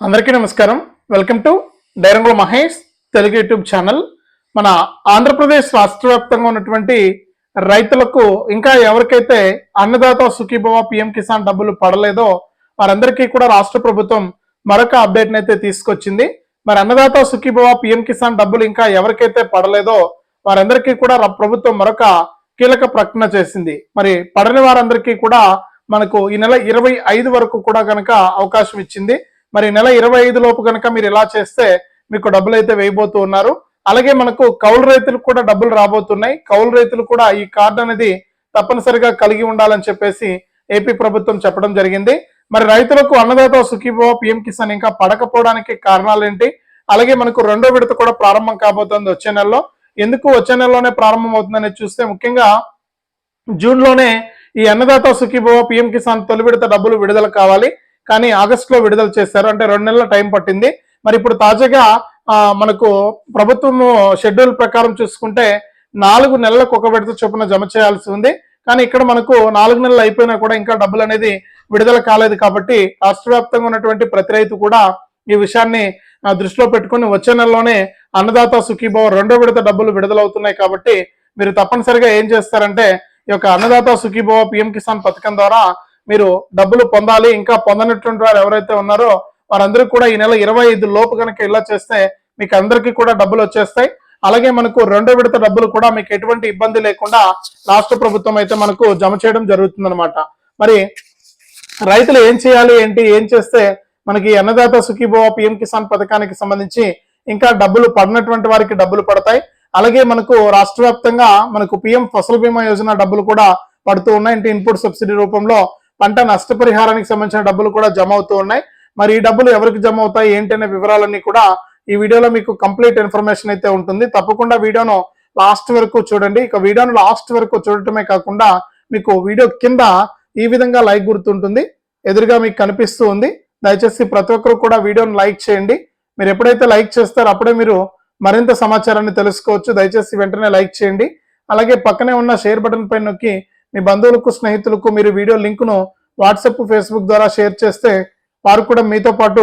అందరికీ నమస్కారం. Welcome to Dairangula Mahesh Telugu YouTube channel. మన ఆంధ్రప్రదేశ్ రాష్ట్ర వ్యాప్తంగా ఉన్నటువంటి రైతులకు ఇంకా ఎవరికైతే అన్నదాత సుఖీభవ పిఎం కిసాన్ డబ్బులు పడలేదో వారందరికీ కూడా రాష్ట్ర ప్రభుత్వం మరొక అప్డేట్ని అయితే తీసుకొచ్చింది. మరి అన్నదాత సుఖీభవ పిఎం కిసాన్ డబ్బులు ఇంకా ఎవరికైతే పడలేదో వారందరికీ కూడా ప్రభుత్వం మరొక కీలక ప్రకటన చేసింది. మరి పడని వారందరికీ కూడా మనకు ఈ నెల ఇరవై ఐదు వరకు కూడా కనుక అవకాశం ఇచ్చింది. మరి నెల ఇరవై ఐదు లోపు కనుక మీరు ఇలా చేస్తే మీకు డబ్బులు అయితే వేయబోతూ ఉన్నారు. అలాగే మనకు కౌలు రైతులకు కూడా డబ్బులు రాబోతున్నాయి. కౌలు రైతులు కూడా ఈ కార్డు అనేది తప్పనిసరిగా కలిగి ఉండాలని చెప్పేసి ఏపీ ప్రభుత్వం చెప్పడం జరిగింది. మరి రైతులకు అన్నదాత సుఖీభవ పిఎం కిసాన్ ఇంకా పడకపోవడానికి కారణాలు ఏంటి అలాగే మనకు రెండో విడత కూడా ప్రారంభం కాబోతోంది వచ్చే నెలలో. ఎందుకు వచ్చే నెలలోనే ప్రారంభం అవుతుందని చూస్తే ముఖ్యంగా జూన్లోనే ఈ అన్నదాత సుఖీభవ పిఎం కిసాన్ తొలి విడత డబ్బులు విడుదల కావాలి. కానీ ఆగస్ట్లో విడుదల చేశారు. అంటే రెండు నెలల టైం పట్టింది. మరి ఇప్పుడు తాజాగా మనకు ప్రభుత్వం షెడ్యూల్ ప్రకారం చూసుకుంటే నాలుగు నెలలకు ఒక విడత చొప్పున జమ చేయాల్సి ఉంది. కానీ ఇక్కడ మనకు నాలుగు నెలలు అయిపోయినా కూడా ఇంకా డబ్బులు అనేది విడుదల కాలేదు కాబట్టి రాష్ట్ర వ్యాప్తంగా ఉన్నటువంటి ప్రతి రైతు కూడా ఈ విషయాన్ని దృష్టిలో పెట్టుకుని వచ్చే నెలలోనే అన్నదాత సుఖీభవ రెండో విడత డబ్బులు విడుదలవుతున్నాయి కాబట్టి మీరు తప్పనిసరిగా ఏం చేస్తారంటే ఈ యొక్క అన్నదాత సుఖీభవ పిఎం కిసాన్ పథకం ద్వారా మీరు డబ్బులు పొందాలి ఇంకా పొందనటువంటి వారు ఎవరైతే ఉన్నారో వారందరూ కూడా ఈ నెల ఇరవై ఐదు లోపు కనుక ఇలా చేస్తే మీకు అందరికీ కూడా డబ్బులు వచ్చేస్తాయి. అలాగే మనకు రెండో విడత డబ్బులు కూడా మీకు ఎటువంటి ఇబ్బంది లేకుండా రాష్ట్ర ప్రభుత్వం అయితే మనకు జమ చేయడం జరుగుతుందన్నమాట. మరి రైతులు ఏం చేయాలి ఏంటి ఏం చేస్తే మనకి అన్నదాత సుఖీభవ పిఎం కిసాన్ పథకానికి సంబంధించి ఇంకా డబ్బులు పడినటువంటి వారికి డబ్బులు పడతాయి. అలాగే మనకు రాష్ట్ర వ్యాప్తంగా మనకు పిఎం ఫసల్ బీమా యోజన డబ్బులు కూడా పడుతూ ఉన్నాయి. అంటే ఇన్పుట్ సబ్సిడీ రూపంలో పంట నష్టపరిహారానికి సంబంధించిన డబ్బులు కూడా జమ అవుతూ ఉన్నాయి. మరి ఈ డబ్బులు ఎవరికి జమ అవుతాయి? ఏంటనే వివరాలన్నీ కూడా ఈ వీడియోలో మీకు కంప్లీట్ ఇన్ఫర్మేషన్ అయితే ఉంటుంది. తప్పకుండా వీడియోను లాస్ట్ వరకు చూడండి. ఇక వీడియోను లాస్ట్ వరకు చూడటమే కాకుండా మీకు వీడియో కింద ఈ విధంగా లైక్ గుర్తుంటుంది. ఎదురుగా మీకు కనిపిస్తూ ఉంది. దయచేసి ప్రతి ఒక్కరు కూడా వీడియోను లైక్ చేయండి. మీరు ఎప్పుడైతే లైక్ చేస్తారో అప్పుడే మీరు మరింత సమాచారాన్ని తెలుసుకోవచ్చు. దయచేసి వెంటనే లైక్ చేయండి. అలాగే పక్కనే ఉన్న షేర్ బటన్ పై నొక్కి మీ బంధువులకు స్నేహితులకు మీరు వీడియో లింకును వాట్సాప్ ఫేస్బుక్ ద్వారా షేర్ చేస్తే వారు కూడా మీతో పాటు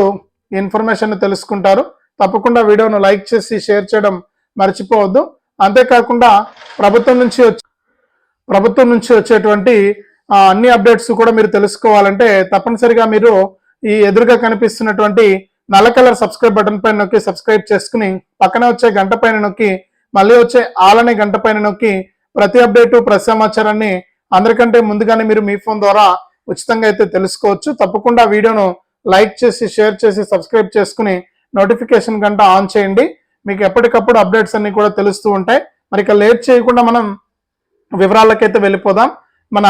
ఇన్ఫర్మేషన్ తెలుసుకుంటారు. తప్పకుండా వీడియోను లైక్ చేసి షేర్ చేయడం మర్చిపోవద్దు. అంతేకాకుండా ప్రభుత్వం నుంచి వచ్చే ప్రభుత్వం నుంచి వచ్చేటువంటి అన్ని అప్డేట్స్ కూడా మీరు తెలుసుకోవాలంటే తప్పనిసరిగా మీరు ఈ ఎదురుగా కనిపిస్తున్నటువంటి నల్ల కలర్ సబ్స్క్రైబ్ బటన్ పైన నొక్కి సబ్స్క్రైబ్ చేసుకుని పక్కన వచ్చే గంట పైన నొక్కి మళ్ళీ వచ్చే ఆలనే గంట పైన నొక్కి ప్రతి అప్డేటు ప్రతి సమాచారాన్ని అందరికంటే ముందుగానే మీరు మీ ఫోన్ ద్వారా ఉచితంగా అయితే తెలుసుకోవచ్చు. తప్పకుండా వీడియోను లైక్ చేసి షేర్ చేసి సబ్స్క్రైబ్ చేసుకుని నోటిఫికేషన్ గంట ఆన్ చేయండి. మీకు ఎప్పటికప్పుడు అప్డేట్స్ అన్ని కూడా తెలుస్తూ ఉంటాయి. మరి ఇక లేట్ చేయకుండా మనం వివరాలకైతే వెళ్ళిపోదాం. మన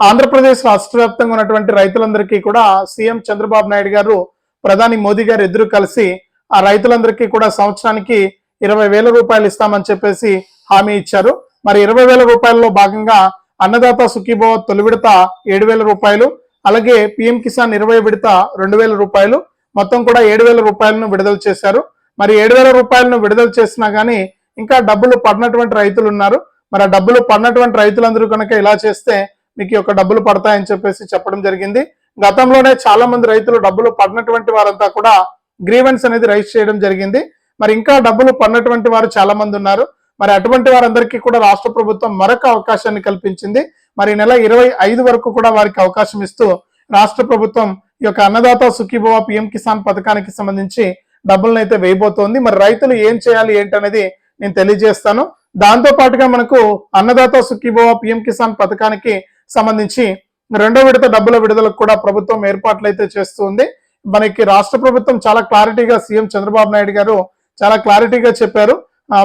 ఆంధ్రప్రదేశ్ రాష్ట్ర వ్యాప్తంగా ఉన్నటువంటి రైతులందరికీ కూడా సీఎం చంద్రబాబు నాయుడు గారు ప్రధాని మోదీ గారు ఇద్దరు కలిసి ఆ రైతులందరికీ కూడా సంవత్సరానికి ఇరవై వేల రూపాయలు ఇస్తామని చెప్పేసి హామీ ఇచ్చారు. మరి ఇరవై వేల రూపాయల్లో భాగంగా అన్నదాత సుఖీభవ తొలి విడత ఏడు వేల రూపాయలు అలాగే పిఎం కిసాన్ ఇరవై విడత రెండు వేల రూపాయలు. మొత్తం కూడా ఏడు వేల రూపాయలను విడుదల చేశారు. మరి ఏడు వేల రూపాయలను విడుదల చేసినా గానీ ఇంకా డబ్బులు పడినటువంటి రైతులు ఉన్నారు. మరి ఆ డబ్బులు పడినటువంటి రైతులందరూ కనుక ఇలా చేస్తే మీకు యొక్క డబ్బులు పడతాయని చెప్పేసి చెప్పడం జరిగింది. గతంలోనే చాలా మంది రైతులు డబ్బులు పడినటువంటి వారంతా కూడా గ్రీవెన్స్ అనేది రైజ్ చేయడం జరిగింది. మరి ఇంకా డబ్బులు పడినటువంటి వారు చాలా మంది ఉన్నారు. మరి అటువంటి వారందరికీ కూడా రాష్ట్ర ప్రభుత్వం మరొక అవకాశాన్ని కల్పించింది. మరి ఈ నెల ఇరవై ఐదు వరకు కూడా వారికి అవకాశం ఇస్తూ రాష్ట్ర ప్రభుత్వం ఈ యొక్క అన్నదాత సుఖీభవ పిఎం కిసాన్ పథకానికి సంబంధించి డబ్బులను అయితే వేయబోతోంది. మరి రైతులు ఏం చేయాలి ఏంటనేది నేను తెలియజేస్తాను. దాంతో పాటుగా మనకు అన్నదాత సుఖీభవ పిఎం కిసాన్ పథకానికి సంబంధించి రెండో విడత డబ్బుల విడుదలకు కూడా ప్రభుత్వం ఏర్పాట్లు అయితే చేస్తుంది మనకి రాష్ట్ర ప్రభుత్వం చాలా క్లారిటీగా సీఎం చంద్రబాబు నాయుడు గారు చాలా క్లారిటీగా చెప్పారు.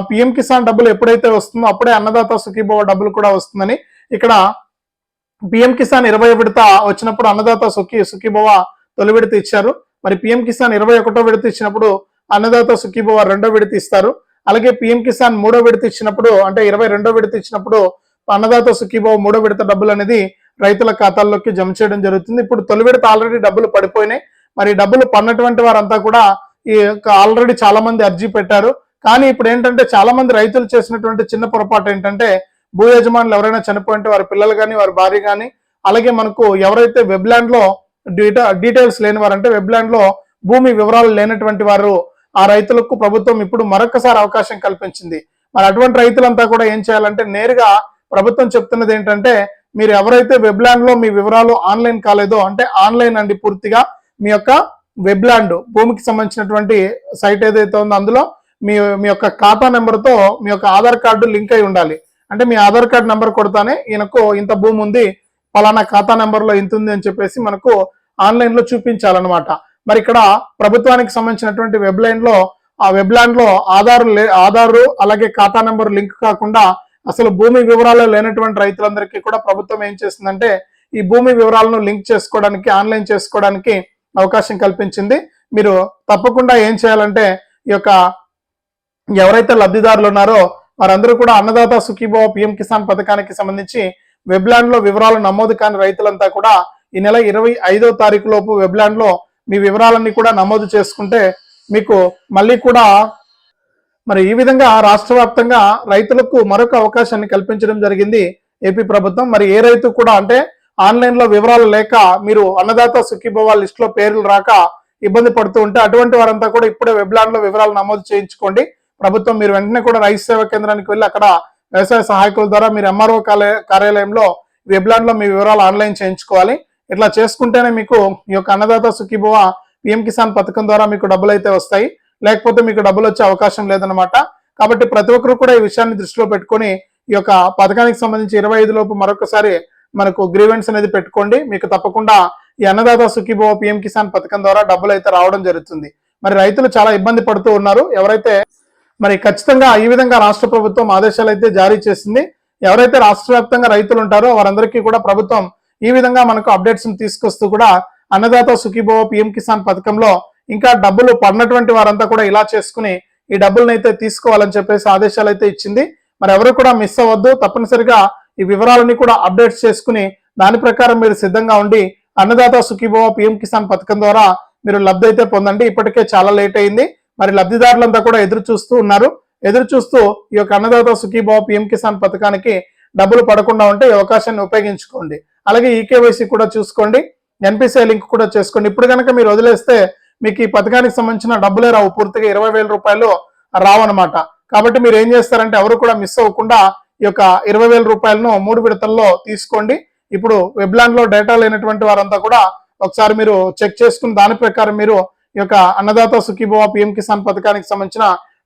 పిఎం కిసాన్ డబ్బులు ఎప్పుడైతే వస్తుందో అప్పుడే అన్నదాత సుఖీభవ డబ్బులు కూడా వస్తుందని ఇక్కడ పిఎం కిసాన్ ఇరవై విడత వచ్చినప్పుడు అన్నదాత సుఖీ సుఖీభవ తొలి విడత ఇచ్చారు. మరి పిఎం కిసాన్ ఇరవై ఒకటో విడత ఇచ్చినప్పుడు అన్నదాత సుఖీభవ రెండో విడత ఇస్తారు. అలాగే పిఎం కిసాన్ మూడో విడత ఇచ్చినప్పుడు అంటే ఇరవై రెండో విడత ఇచ్చినప్పుడు అన్నదాత సుఖీభవ మూడో విడత డబ్బులు అనేది రైతుల ఖాతాల్లోకి జమ చేయడం జరుగుతుంది. ఇప్పుడు తొలి విడత ఆల్రెడీ డబ్బులు పడిపోయినాయి. మరి డబ్బులు పడినటువంటి వారంతా కూడా ఈ ఆల్రెడీ చాలా మంది అర్జీ పెట్టారు. కానీ ఇప్పుడు ఏంటంటే చాలా మంది రైతులు చేసినటువంటి చిన్న పొరపాటు ఏంటంటే భూ యజమానులు ఎవరైనా చనిపోయింటే వారి పిల్లలు కానీ వారి భార్య కానీ అలాగే మనకు ఎవరైతే వెబ్లాండ్లో డీటా డీటెయిల్స్ లేని వారంటే వెబ్లాండ్లో భూమి వివరాలు లేనటువంటి వారు ఆ రైతులకు ప్రభుత్వం ఇప్పుడు మరొకసారి అవకాశం కల్పించింది. మరి అటువంటి రైతులంతా కూడా ఏం చేయాలంటే నేరుగా ప్రభుత్వం చెప్తున్నది ఏంటంటే మీరు ఎవరైతే వెబ్లాండ్లో మీ వివరాలు ఆన్లైన్ కాలేదో అంటే ఆన్లైన్ అండి పూర్తిగా మీ యొక్క వెబ్లాండ్ భూమికి సంబంధించినటువంటి సైట్ ఏదైతే ఉందో అందులో మీ మీ యొక్క ఖాతా నెంబర్తో మీ యొక్క ఆధార్ కార్డు లింక్ అయి ఉండాలి. అంటే మీ ఆధార్ కార్డు నెంబర్ కొడతానే ఈయనకు ఇంత భూమి ఉంది పలానా ఖాతా నెంబర్లో ఇంత ఉంది అని చెప్పేసి మనకు ఆన్లైన్లో చూపించాలన్నమాట. మరి ఇక్కడ ప్రభుత్వానికి సంబంధించినటువంటి వెబ్లైన్లో ఆ వెబ్లాండ్ ఆధార్ లే- ఆధారు అలాగే ఖాతా నెంబర్ లింక్ కాకుండా అసలు భూమి వివరాలు లేనటువంటి రైతులందరికీ కూడా ప్రభుత్వం ఏం చేసిందంటే ఈ భూమి వివరాలను లింక్ చేసుకోవడానికి ఆన్లైన్ చేసుకోవడానికి అవకాశం కల్పించింది. మీరు తప్పకుండా ఏం చేయాలంటే ఈ యొక్క ఎవరైతే లబ్ధిదారులు ఉన్నారో వారందరూ కూడా అన్నదాత సుఖీభవ పిఎం కిసాన్ పథకానికి సంబంధించి వెబ్లాండ్లో వివరాలు నమోదు కాని రైతులంతా కూడా ఈ నెల ఇరవై ఐదో తారీఖు లోపు వెబ్లాండ్లో మీ వివరాలన్నీ కూడా నమోదు చేసుకుంటే మీకు మళ్ళీ కూడా మరి ఈ విధంగా రాష్ట్ర వ్యాప్తంగా రైతులకు మరొక అవకాశాన్ని కల్పించడం జరిగింది ఏపీ ప్రభుత్వం. మరి ఏ రైతు కూడా అంటే ఆన్లైన్లో వివరాలు లేక మీరు అన్నదాత సుఖీభవ లిస్ట్లో పేర్లు రాక ఇబ్బంది పడుతూ ఉంటే అటువంటి వారంతా కూడా ఇప్పుడే వెబ్లాండ్లో వివరాలు నమోదు చేయించుకోండి. ప్రభుత్వం మీరు వెంటనే కూడా రైతు సేవా కేంద్రానికి వెళ్ళి అక్కడ వ్యవసాయ సహాయకుల ద్వారా మీరు ఎంఆర్ఓ కార్యాలయంలో వెబ్లాండ్లో మీ వివరాలు ఆన్లైన్ చేయించుకోవాలి. ఇట్లా చేసుకుంటేనే మీకు ఈ యొక్క అన్నదాత సుఖీభవ పిఎం కిసాన్ పథకం ద్వారా మీకు డబ్బులు అయితే వస్తాయి. లేకపోతే మీకు డబ్బులు వచ్చే అవకాశం లేదనమాట కాబట్టి ప్రతి ఒక్కరు కూడా ఈ విషయాన్ని దృష్టిలో పెట్టుకొని ఈ యొక్క పథకానికి సంబంధించి ఇరవై ఐదు లోపు మరొకసారి మనకు గ్రీవెన్స్ అనేది పెట్టుకోండి. మీకు తప్పకుండా ఈ అన్నదాత సుఖీభవ పిఎం కిసాన్ పథకం ద్వారా డబ్బులు అయితే రావడం జరుగుతుంది. మరి రైతులు చాలా ఇబ్బంది పడుతూ ఉన్నారు. ఎవరైతే మరి ఖచ్చితంగా ఈ విధంగా రాష్ట్ర ప్రభుత్వం ఆదేశాలు అయితే జారీ చేసింది. ఎవరైతే రాష్ట్ర వ్యాప్తంగా రైతులు ఉంటారో వారందరికీ కూడా ప్రభుత్వం ఈ విధంగా మనకు అప్డేట్స్ తీసుకొస్తూ కూడా అన్నదాత సుఖీభవ పిఎం కిసాన్ పథకంలో ఇంకా డబ్బులు పడినటువంటి వారంతా కూడా ఇలా చేసుకుని ఈ డబ్బులను అయితే తీసుకోవాలని చెప్పేసి ఆదేశాలు అయితే ఇచ్చింది. మరి ఎవరు కూడా మిస్ అవ్వద్దు. తప్పనిసరిగా ఈ వివరాలని కూడా అప్డేట్స్ చేసుకుని దాని ప్రకారం మీరు సిద్ధంగా ఉండి అన్నదాత సుఖీభవ పిఎం కిసాన్ పథకం ద్వారా మీరు లబ్ధి అయితే పొందండి. ఇప్పటికే చాలా లేట్ అయింది. మరి లబ్ధిదారులంతా కూడా ఎదురు చూస్తూ ఉన్నారు. ఎదురు చూస్తూ ఈ యొక్క అన్నదాత సుఖీబాబు పిఎం కిసాన్ పథకానికి డబ్బులు పడకుండా ఉంటే ఈ అవకాశాన్ని ఉపయోగించుకోండి. అలాగే ఈకేవైసీ కూడా చూసుకోండి. ఎన్పిసిఐ లింక్ కూడా చేసుకోండి. ఇప్పుడు కనుక మీరు వదిలేస్తే మీకు ఈ పథకానికి సంబంధించిన డబ్బులే రావు. పూర్తిగా ఇరవై వేల రూపాయలు రావన్నమాట. కాబట్టి మీరు ఏం చేస్తారంటే ఎవరు కూడా మిస్ అవ్వకుండా ఈ యొక్క ఇరవై వేల రూపాయలను మూడు విడతల్లో తీసుకోండి. ఇప్పుడు వెబ్లాండ్లో డేటా లేనటువంటి వారంతా కూడా ఒకసారి మీరు చెక్ చేసుకుని దాని ప్రకారం మీరు ఈ యొక్క అన్నదాత సుఖీభవ పిఎం కిసాన్ పథకానికి సంబంధించిన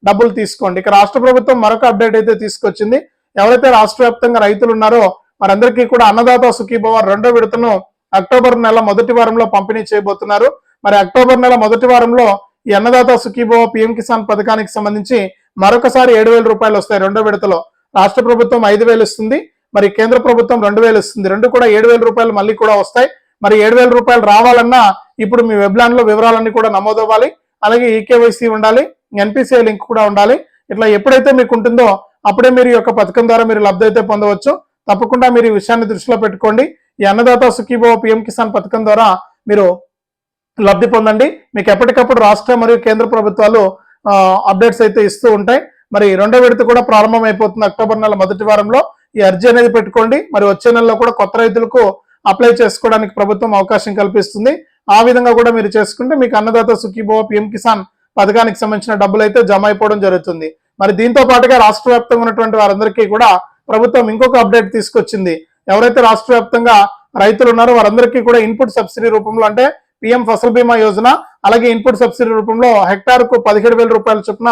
డబ్బులు తీసుకోండి. ఇక రాష్ట్ర ప్రభుత్వం మరొక అప్డేట్ అయితే తీసుకొచ్చింది. ఎవరైతే రాష్ట్ర వ్యాప్తంగా రైతులు ఉన్నారో వారందరికీ కూడా అన్నదాత సుఖీభవ రెండో విడతను అక్టోబర్ నెల మొదటి వారంలో పంపిణీ చేయబోతున్నారు. మరి అక్టోబర్ నెల మొదటి వారంలో ఈ అన్నదాత సుఖీభవ పిఎం కిసాన్ పథకానికి సంబంధించి మరొకసారి ఏడు వేల రూపాయలు వస్తాయి రెండో విడతలో. రాష్ట్ర ప్రభుత్వం ఐదు వేలు ఇస్తుంది. మరి కేంద్ర ప్రభుత్వం రెండు వేలు ఇస్తుంది. రెండు కూడా ఏడు వేల రూపాయలు మళ్ళీ కూడా వస్తాయి. మరి ఏడు వేల రూపాయలు రావాలన్నా ఇప్పుడు మీ వెబ్లాన్లో వివరాలన్నీ కూడా నమోదవ్వాలి. అలాగే ఈకేవైసీ ఉండాలి ఎన్పిసిఐ లింక్ కూడా ఉండాలి. ఇట్లా ఎప్పుడైతే మీకు ఉంటుందో అప్పుడే మీరు ఈ యొక్క పథకం ద్వారా మీరు లబ్ధి అయితే పొందవచ్చు. తప్పకుండా మీరు ఈ విషయాన్ని దృష్టిలో పెట్టుకోండి. ఈ అన్నదాత సుఖీభవ పిఎం కిసాన్ పథకం ద్వారా మీరు లబ్ధి పొందండి. మీకు ఎప్పటికప్పుడు రాష్ట్ర మరియు కేంద్ర ప్రభుత్వాలు అప్డేట్స్ అయితే ఇస్తూ ఉంటాయి. మరి రెండో విడత కూడా ప్రారంభం అయిపోతుంది అక్టోబర్ నెల మొదటి వారంలో. ఈ అర్జీ అనేది పెట్టుకోండి. మరి వచ్చే నెలలో కూడా కొత్త రైతులకు అప్లై చేసుకోవడానికి ప్రభుత్వం అవకాశం కల్పిస్తుంది. ఆ విధంగా కూడా మీరు చేసుకుంటే మీకు అన్నదాత సుఖీభవ పిఎం కిసాన్ పథకానికి సంబంధించిన డబ్బులు అయితే జమ అయిపోవడం జరుగుతుంది. మరి దీంతో పాటుగా రాష్ట్ర వ్యాప్తంగా ఉన్నటువంటి వారందరికీ కూడా ప్రభుత్వం ఇంకొక అప్డేట్ తీసుకొచ్చింది. ఎవరైతే రాష్ట్ర వ్యాప్తంగా రైతులు ఉన్నారో వారందరికీ కూడా ఇన్పుట్ సబ్సిడీ రూపంలో అంటే పిఎం ఫసల్ బీమా యోజన అలాగే ఇన్పుట్ సబ్సిడీ రూపంలో హెక్టార్కు పదిహేడు వేల రూపాయల చొప్పున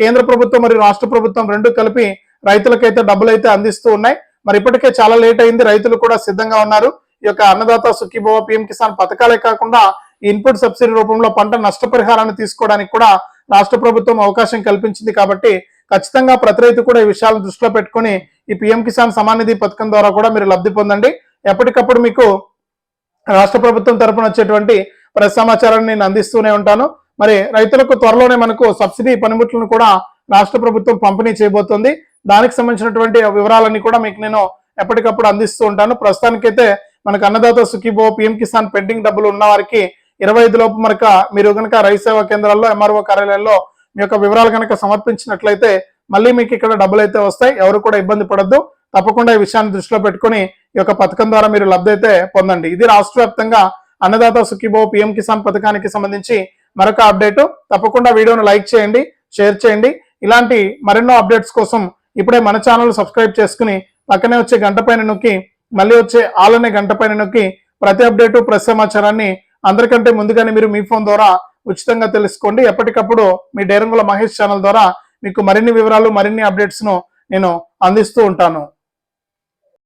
కేంద్ర ప్రభుత్వం మరియు రాష్ట్ర ప్రభుత్వం రెండు కలిపి రైతులకైతే డబ్బులు అయితే అందిస్తూ ఉన్నాయి. మరి ఇప్పటికే చాలా లేట్ అయింది రైతులు కూడా సిద్ధంగా ఉన్నారు. ఈ యొక్క అన్నదాత సుఖీభవ పిఎం కిసాన్ పథకాలే కాకుండా ఇన్పుట్ సబ్సిడీ రూపంలో పంట నష్టపరిహారాన్ని తీసుకోవడానికి కూడా రాష్ట్ర ప్రభుత్వం అవకాశం కల్పించింది కాబట్టి ఖచ్చితంగా ప్రతి రైతు కూడా ఈ విషయాలను దృష్టిలో పెట్టుకొని ఈ పిఎం కిసాన్ సమాన్ నిధి పథకం ద్వారా కూడా మీరు లబ్ధి పొందండి. ఎప్పటికప్పుడు మీకు రాష్ట్ర ప్రభుత్వం తరపున వచ్చేటువంటి ప్రతి సమాచారాన్ని నేను అందిస్తూనే ఉంటాను. మరి రైతులకు త్వరలోనే మనకు సబ్సిడీ పనిముట్లను కూడా రాష్ట్ర ప్రభుత్వం పంపిణీ చేయబోతుంది. దానికి సంబంధించినటువంటి వివరాలన్నీ కూడా మీకు నేను ఎప్పటికప్పుడు అందిస్తూ ఉంటాను. ప్రస్తుతానికైతే మనకు అన్నదాత సుఖీభో పిఎం కిసాన్ పెండింగ్ డబ్బులు ఉన్న వారికి ఇరవై ఐదు లోపు మనక మీరు కనుక రైతు సేవా కేంద్రాల్లో ఎంఆర్ఓ కార్యాలయాల్లో మీ యొక్క వివరాలు కనుక సమర్పించినట్లయితే మళ్ళీ మీకు ఇక్కడ డబ్బులు అయితే వస్తాయి. ఎవరు కూడా ఇబ్బంది పడద్దు. తప్పకుండా ఈ విషయాన్ని దృష్టిలో పెట్టుకుని ఈ యొక్క పథకం ద్వారా మీరు లబ్ధి అయితే పొందండి. ఇది రాష్ట్ర వ్యాప్తంగా అన్నదాత సుఖీభో పిఎం కిసాన్ పథకానికి సంబంధించి మరొక అప్డేట్. తప్పకుండా వీడియోను లైక్ చేయండి షేర్ చేయండి. ఇలాంటి మరెన్నో అప్డేట్స్ కోసం ఇప్పుడే మన ఛానల్ సబ్స్క్రైబ్ చేసుకుని పక్కనే వచ్చే గంట పైన నొక్కి మళ్ళీ వచ్చే ఆలనే గంట పైన నొక్కి ప్రతి అప్డేటు ప్రతి సమాచారాన్ని అందరికంటే ముందుగానే మీరు మీ ఫోన్ ద్వారా ఉచితంగా తెలుసుకోండి. ఎప్పటికప్పుడు మీ డేరంగుల మహేష్ ఛానల్ ద్వారా మీకు మరిన్ని వివరాలు మరిన్ని అప్డేట్స్ను నేను అందిస్తూ ఉంటాను.